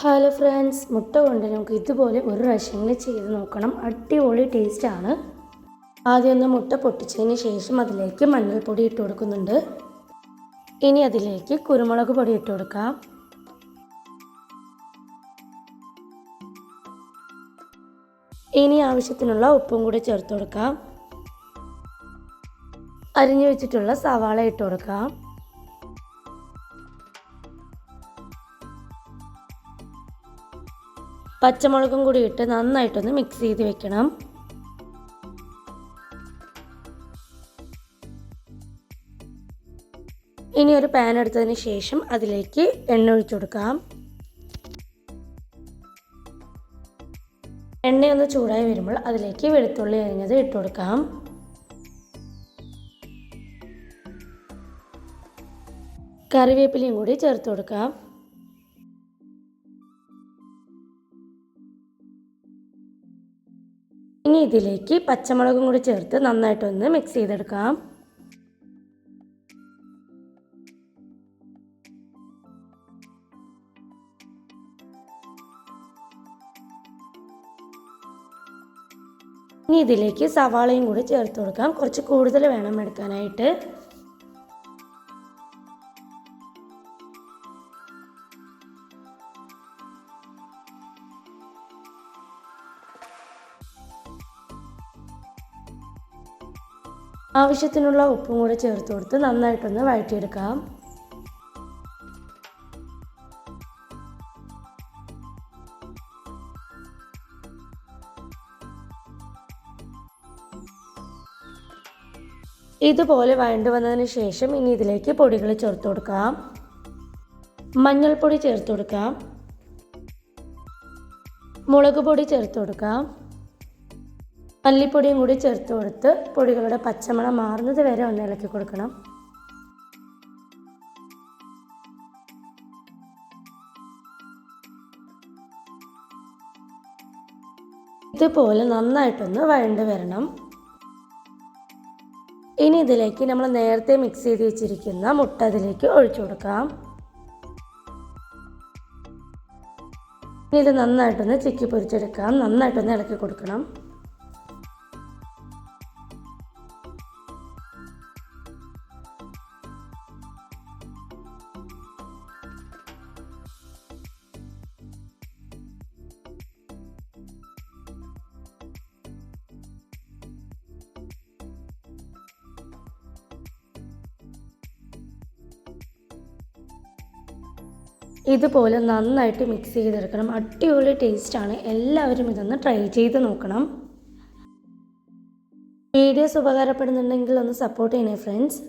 Hello friends മുട്ട കൊണ്ട് നമുക്ക് ഇതുപോലെ ഒരു പ്രാവശ്യമെങ്കിലും ചെയ്ത് നോക്കണം. അടിപൊളി ടേസ്റ്റാണ് ആദ്യം ഒന്ന് മുട്ട പൊട്ടിച്ചതിന് ശേഷം അതിലേക്ക് മഞ്ഞൾപ്പൊടി ഇട്ട് കൊടുക്കുന്നുണ്ട്. ഇനി അതിലേക്ക് കുരുമുളക് പൊടി ഇട്ട് കൊടുക്കാം. ഇനി ആവശ്യത്തിനുള്ള ഉപ്പും കൂടി ചേർത്ത് കൊടുക്കാം. അരിഞ്ഞു വെച്ചിട്ടുള്ള സവാള ഇട്ട് കൊടുക്കാം. പച്ചമുളകും കൂടി ഇട്ട് നന്നായിട്ടൊന്ന് മിക്സ് ചെയ്ത് വെക്കണം. ഇനി ഒരു പാൻ എടുത്തതിന് ശേഷം അതിലേക്ക് എണ്ണ ഒഴിച്ചു കൊടുക്കാം. എണ്ണയൊന്ന് ചൂടായി വരുമ്പോൾ അതിലേക്ക് വെളുത്തുള്ളി അരിഞ്ഞത് ഇട്ട് കൊടുക്കാം. കറിവേപ്പിലയും കൂടി ചേർത്ത് കൊടുക്കാം. ഇനി ഇതിലേക്ക് പച്ചമുളകും കൂടി ചേർത്ത് നന്നായിട്ടൊന്ന് മിക്സ് ചെയ്തെടുക്കാം. ഇനി ഇതിലേക്ക് സവാളയും കൂടി ചേർത്ത് കൊടുക്കാം. കുറച്ച് കൂടുതൽ വേണം എടുക്കാനായിട്ട്. ആവശ്യത്തിനുള്ള ഉപ്പും കൂടെ ചേർത്ത് കൊടുത്ത് നന്നായിട്ടൊന്ന് വഴറ്റിയെടുക്കാം. ഇതുപോലെ വഴണ്ടു വന്നതിന് ശേഷം ഇനി ഇതിലേക്ക് പൊടികൾ ചേർത്ത് കൊടുക്കാം. മഞ്ഞൾപ്പൊടി ചേർത്ത് കൊടുക്കാം. മുളക് പൊടി ചേർത്ത് കൊടുക്കാം. മല്ലിപ്പൊടിയും കൂടി ചേർത്ത് കൊടുത്ത് പൊടികളുടെ പച്ചമണം മാറുന്നത് വരെ ഒന്ന് ഇളക്കി കൊടുക്കണം. ഇതുപോലെ നന്നായിട്ടൊന്ന് വഴണ്ട് വരണം. ഇനി ഇതിലേക്ക് നമ്മൾ നേരത്തെ മിക്സ് ചെയ്ത് വെച്ചിരിക്കുന്ന മുട്ട അതിലേക്ക് ഒഴിച്ചു കൊടുക്കാം. ഇനി ഇത് നന്നായിട്ടൊന്ന് ചിക്കി പൊരിച്ചെടുക്കാം. നന്നായിട്ടൊന്ന് ഇളക്കി കൊടുക്കണം. ഇതുപോലെ നന്നായിട്ട് മിക്സ് ചെയ്തെടുക്കണം. അടിപൊളി ടേസ്റ്റാണ് എല്ലാവരും ഇതൊന്ന് ട്രൈ ചെയ്ത് നോക്കണം. വീഡിയോസ് ഉപകാരപ്പെടുന്നുണ്ടെങ്കിൽ ഒന്ന് സപ്പോർട്ട് ചെയ്യണേ ഫ്രണ്ട്സ്